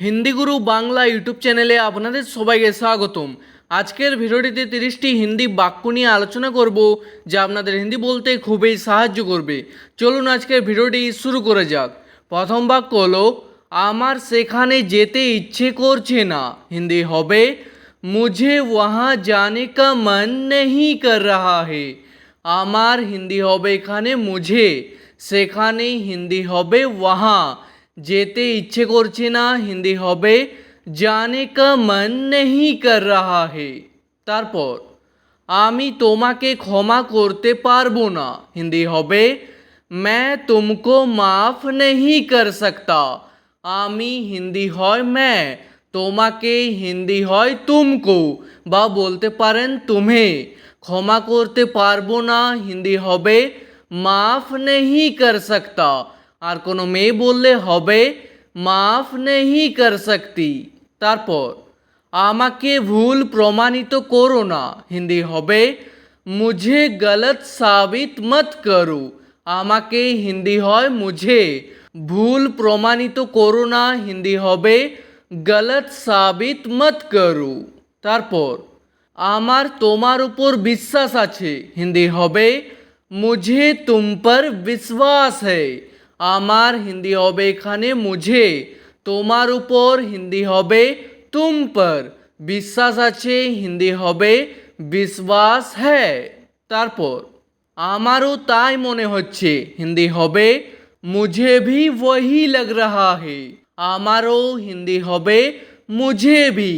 হিন্দি গুরু Bangla YouTube চ্যানেলে আপনাদের সবাইকে স্বাগতম। আজকের ভিডিওটিতে তিরিশটি হিন্দি বাক্য নিয়ে আলোচনা করব, যা আপনাদের হিন্দি বলতে খুবই সাহায্য করবে। চলুন আজকের ভিডিওটি শুরু করে যাক। প্রথম বাক্য হলো, আমার সেখানে যেতে ইচ্ছে করছে না। হিন্দি হবে, মুঝে ওয়াহা জানে কা মন নেই কর রাহা হে। আমার হিন্দি হবে এখানে মুঝে সেখানে হিন্দি হবে ওয়াহা যেতে ইচ্ছে করছে না, হিন্দি হবে, জানে কা মন নেই কর রাহা হে। তারপর, আমি তোমাকে ক্ষমা করতে পারব না। হিন্দি হবে ম্যা তুমকো মাফ নেই কর সকতা। আমি হিন্দি হয় ম্যা তোমাকে হিন্দি হয় তুমকো, বা বলতে পারেন তুমে ক্ষমা করতে পারব না, হিন্দি হবে, মাফ নেই কর সকতা। আর কোনো মেয়ে বললে হবে, মাফ নেহি কর সকতি। তারপর, আমাকে ভুল প্রমাণিত করো না। হিন্দি হবে, মুঝে গলত সাবিত মত করো। আমাকে হিন্দি হয়, মুঝে ভুল প্রমাণিত করো না। হিন্দি হবে, গলত সাবিত মত করো। তারপর, আমার তোমার উপর বিশ্বাস আছে। হিন্দি হবে, মুঝে তুম পর বিশ্বাস है আমার হিন্দি হবে এখানে মুঝে তোমার উপর হিন্দি হবে তুম পর বিশ্বাস আছে হিন্দি হবে বিশ্বাস হ্যাঁ তারপর আমারও তাই মনে হচ্ছে হিন্দি হবে মুঝে ভি ওহি লগ রাহা হে আমারও হিন্দি হবে মুঝে ভি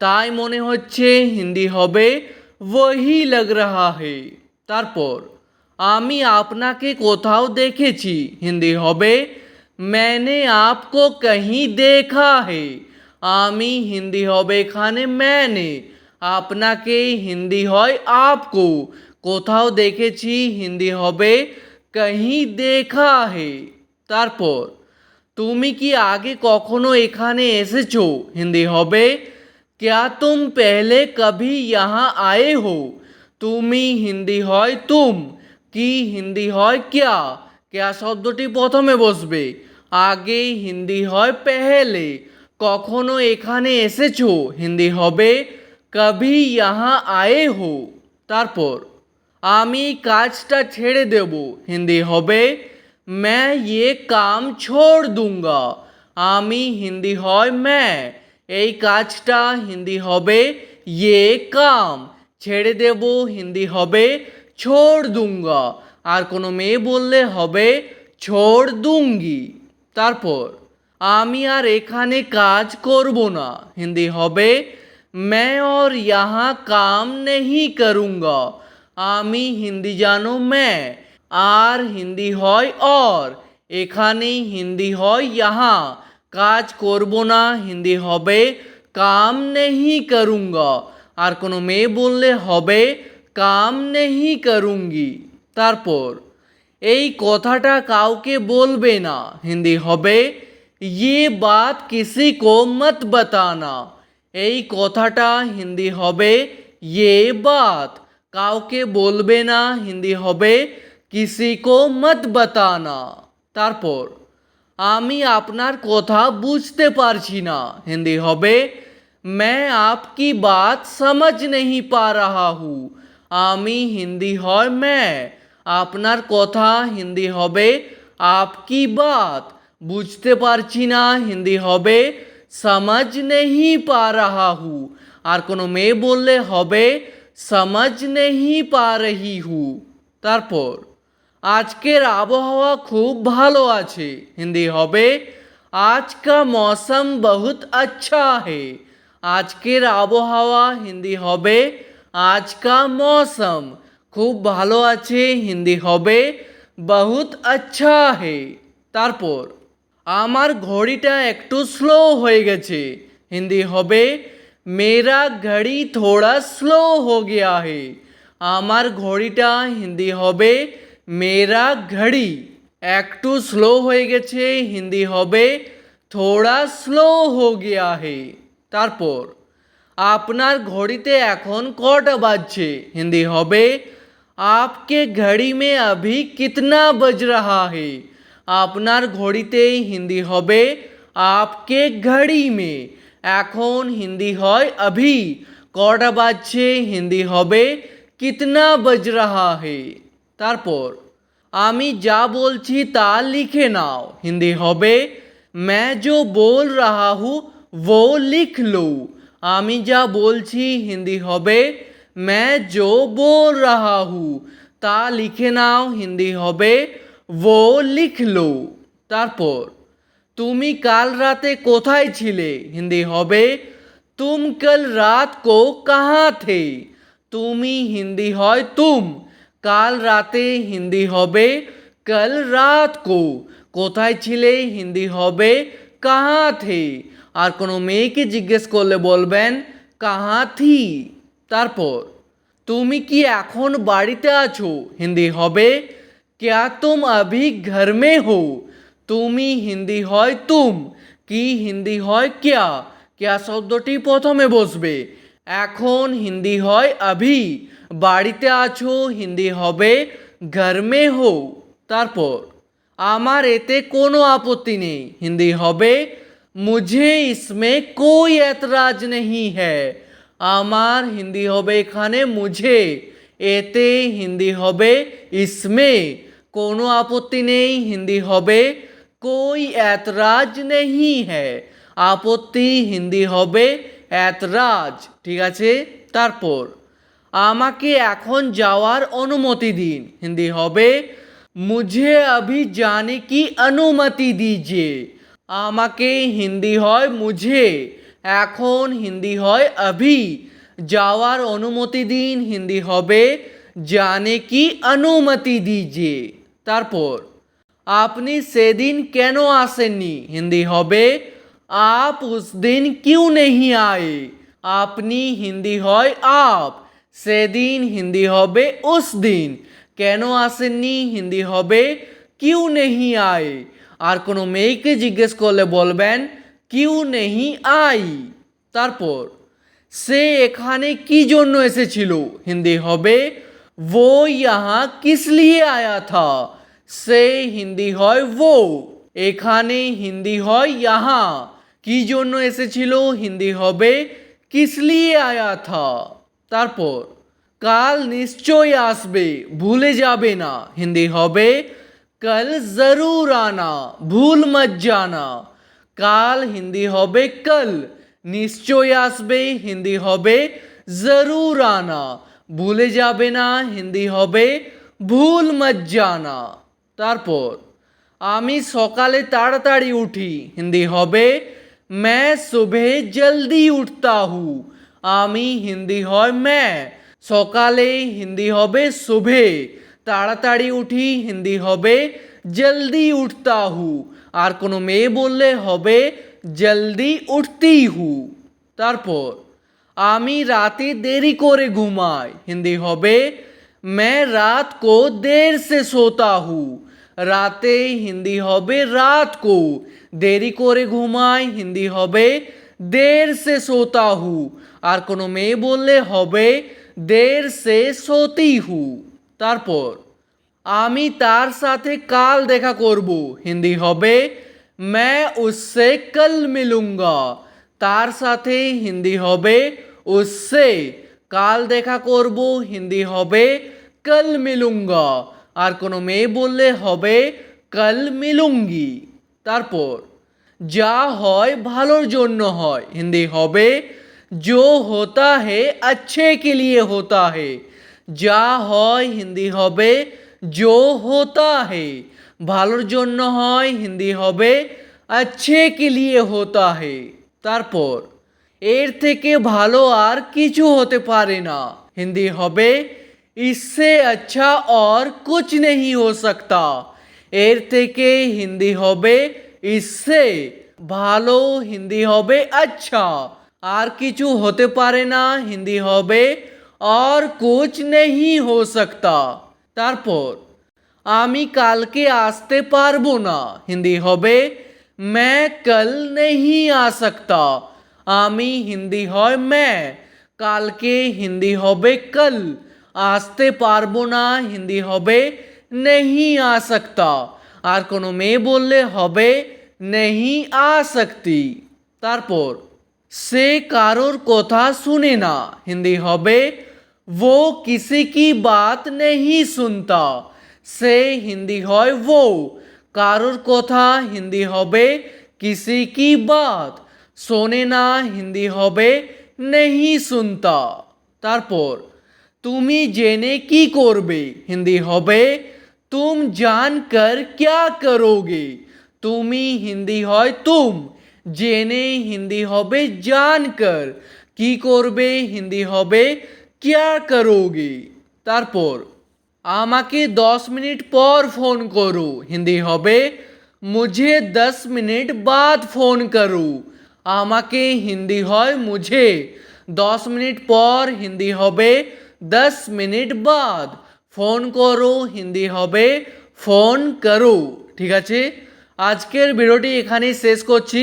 তাই মনে হচ্ছে হিন্দি হবে ওহি লগ রাহা হে তারপর আমি আপনাকে কোথাও দেখেছি হিন্দি হবে मैंने आपको कहीं देखा है আমি হিন্দি হবে এখানে ম্যানে আপনাকে হিন্দি হয় আপকো কোথাও দেখেছি হিন্দি হবে কাহিঁ দেখা হে তারপর তুমি কি আগে কখনো এখানে এসেছো হিন্দি হবে क्या तुम पहले कभी यहाँ आए हो तुम ही हिंदी होय तुम কি হিন্দি হয় ক্যা? ক্যা শব্দটি প্রথমে বসবে? আগে হিন্দি হয় পেহেলে। কখনো এখানে এসেছ? হিন্দি হবে, কভি ইহা আয়ে হো। তারপর, আমি কাজটা ছেড়ে দেব। হিন্দি হবে ম্যা ইয়ে কাম ছোড় দুঙ্গা। আমি হিন্দি হয় ম্যা এই কাজটা হিন্দি হবে ইয়ে কাম। ছেড়ে দেব, হিন্দি হবে छोड़ दूंगा আর কোনো মেয়ে বললে হবে छोड़ दूंगी তারপর আমি আর এখানে কাজ করব না হিন্দি হবে मैं और यहाँ काम नहीं करूँगा আমি হিন্দি জানো मैं আর হিন্দি হয় অর এখানেই হিন্দি হয় ইহা কাজ করব না হিন্দি হবে কাম নেহি করুঙ্গা আর কোনো মেয়ে বললে হবে কাম নেহি করুঙ্গি তারপর এই কথাটা কাউকে বলবে না হিন্দি হবে ইয়ে বাত কিসি কো মত বাতানা এই কথাটা হিন্দি হবে ইয়ে বাত কাউকে বলবে না হিন্দি হবে কিসি কো মত বাতানা তারপর আমি আপনার কথা বুঝতে পারছি না হিন্দি হবে मैं आपकी बात समझ नहीं पा रहा हूँ আমি হিন্দি হয় मैं আপনার কথা হিন্দি হবে। আপকি বাত? বুঝতে পারছি না হিন্দি হবে। সমাজ নেহি পা রাহা হু। আর কোনো মেয়ে বললে হবে সমাজ নেহি পা রহি হু। তারপর, আজকের আবহাওয়া খুব ভালো আছে, হিন্দি হবে। আজ মৌসম বহুত আচ্ছা হে। আজকের আবহাওয়া হিন্দি হবে। আজ কা মৌসম? খুব ভালো আছে, হিন্দি হবে। বহুত আচ্ছা হে। তারপর, আমার ঘড়িটা একটু স্লো হয়ে গেছে, হিন্দি হবে। মেরা ঘড়ি থোড়া স্লো হো গিয়া হে। আমার ঘড়িটা হিন্দি হবে। মেরা ঘড়ি একটু স্লো হয়ে গেছে, হিন্দি হবে। থোড়া স্লো হো গিয়া হে। তারপর আপনার ঘড়িতে এখন কটা বাজছে হিন্দি হবে आपके घड़ी में अभी कितना बज रहा है আপনার ঘড়িতে হিন্দি হবে आपके घड़ी में এখন হিন্দি হয় अभी কটা বাজছে হিন্দি হবে কিতনা বজ রাহা হে তারপর আমি যা বলছি তা লিখে নাও হিন্দি হবে मैं जो बोल रहा हूँ वो लिख लो আমি যা বলছি হিন্দি হবে मैं जो बोल रहा हूँ তা লিখে নাও হিন্দি হবে वो लिख लो তারপর তুমি কাল রাতে কোথায় ছিলে হিন্দি হবে তুম কল রাত কো কাহা থে তুমি হিন্দি হয় তুম কাল রাতে হিন্দি হবে কল রাত কো কোথায় ছিলে হিন্দি হবে কাহা থে আর কোনো মেয়েকে জিজ্ঞেস করলে বলবেন কাহাথি তারপর, তুমি কি এখন বাড়িতে আছো? হিন্দি হবে, ক্যা তুম আভি ঘর মে হো? তুমি হিন্দি হয় তুম, কি হিন্দি হয় ক্যা? ক্যা শব্দটি প্রথমে বসবে, এখন হিন্দি হয় আভি, বাড়িতে আছো? হিন্দি হবে, ঘর মে হো। তারপর, আমার এতে কোনো আপত্তি নেই। হিন্দি হবে মুঝে ইসমে কোই এতরাজ নেই হ্যায় আমার হিন্দি হবে এখানে মুঝে এতে হিন্দি হবে ইসমে কোনো আপত্তি নেই হিন্দি হবে কোই এতরাজ নেই হ্যায় আপত্তি হিন্দি হবে এতরাজ ঠিক আছে? তারপর, আমাকে এখন যাওয়ার অনুমতি দিন। হিন্দি হবে, মুঝে অভি জানে কি অনুমতি দিজে। আমাকে হিন্দি হয় মুঝে, এখন হিন্দি হয় আভি যাওয়ার অনুমতি দিন, হিন্দি হবে, জানে কি অনুমতি দিজে। তারপর, আপনি সেদিন কেন আসেননি? হিন্দি হবে, আপ উস দিন কিউ নেহি আয়ে? আপনি হিন্দি হয় আপ। সেদিন হিন্দি হবে উস দিন। কেন আসেননি? হিন্দি হবে, কিউ নেহি আয়ে? আর কোনো মেয়েকে জিজ্ঞেস করলে বলবেন, কিউ নেহি আই? তারপর, সে এখানে কি জন্য এসেছিল? হিন্দি হবে, ও ইহা কিসলিয়ে আয়া থা? সে হিন্দি হয়, ও। এখানে হিন্দি হয় ইহা কি জন্য এসেছিল? হিন্দি হবে কিসলিয়ে আয়া থা? তারপর, কাল নিশ্চয়ই আসবে, ভুলে যাবে না। হিন্দি হবে कल जरूर आना ভুল মত জানা কাল হিন্দি হবে কল নিশ্চয় আসবে হিন্দি হবে জরুর আনা ভুলে যাবে না হিন্দি হবে ভুল মত জানা তারপর আমি সকালে তাড়াতাড়ি উঠি হিন্দি হবে मैं सुबह जल्दी उठता हूँ আমি হিন্দি হয় मैं সকালে হিন্দি হবে সুবে তাড়াতাড়ি উঠি হিন্দি হবে জলদি উঠতা হু আর কোনো মেয়ে বললে হবে জলদি উঠতি হু তারপর আমি রাতে দেরি করে ঘুমাই হিন্দি হবে मैं रात को देर से सोता हूँ রাতে হিন্দি হবে রাত কো দেরি করে ঘুমাই হিন্দি হবে দের সে সোতা হু আর কোনো মেয়ে বললে হবে দের সে সোতি হু তারপর আমি তার সাথে কাল দেখা করব হিন্দি হবে मैं उससे कल मिलूंगा তার সাথে হিন্দি হবে उससे কাল দেখা করব হিন্দি হবে कल मिलूंगा আর কোনো মেয়ে বললে হবে कल मिलूंगी তারপর যা হয় ভালোর জন্য হয় হিন্দি হবে जो होता है अच्छे के लिए होता है যা হয় হিন্দি হবে जो होता है ভালোর জন্য হয় হিন্দি হবে अच्छे के लिए होता है তারপর এর থেকে ভালো আর কিছু হতে পারে না হিন্দি হবে इससे अच्छा और कुछ नहीं हो सकता এর থেকে হিন্দি হবে इससे ভালো হিন্দি হবে আচ্ছা আর কিছু হতে পারে না হিন্দি হবে और कुछ नहीं हो सकता তারপর আমি কালকে আসতে পারবো না হিন্দি হবে मैं कल नहीं आ सकता আমি হিন্দি হয় मैं কালকে হিন্দি হবে कल আসতে পারবো না হিন্দি হবে नहीं आ सकता আর কোনো মেয়ে বললে হবে नहीं आ सकती তারপর সে কারোর কথা শুনে না হিন্দি হবে वो किसी की बात नहीं सुनता সে হিন্দি হয় वो কারোর কথা হিন্দি হবে किसी की बात শোনে না হিন্দি হবে नहीं सुनता তারপর তুমি জেনে কি করবে হিন্দি হবে তুম জানকর क्या करोगे তুমি হিন্দি হয় তুম জেনে হিন্দি হবে জানকর কি করবে হিন্দি হবে কেয়ার করোগে তারপর, আমাকে দশ মিনিট পর ফোন করো। হিন্দি হবে, মুঝে দশ মিনিট বাদ ফোন করো। আমাকে হিন্দি হয়, মুঝে। দশ মিনিট পর হিন্দি হবে, দশ মিনিট বাদ। ফোন করো, হিন্দি হবে, ফোন করো। ঠিক আছে? আজকের ভিডিওটি এখানেই শেষ করছি।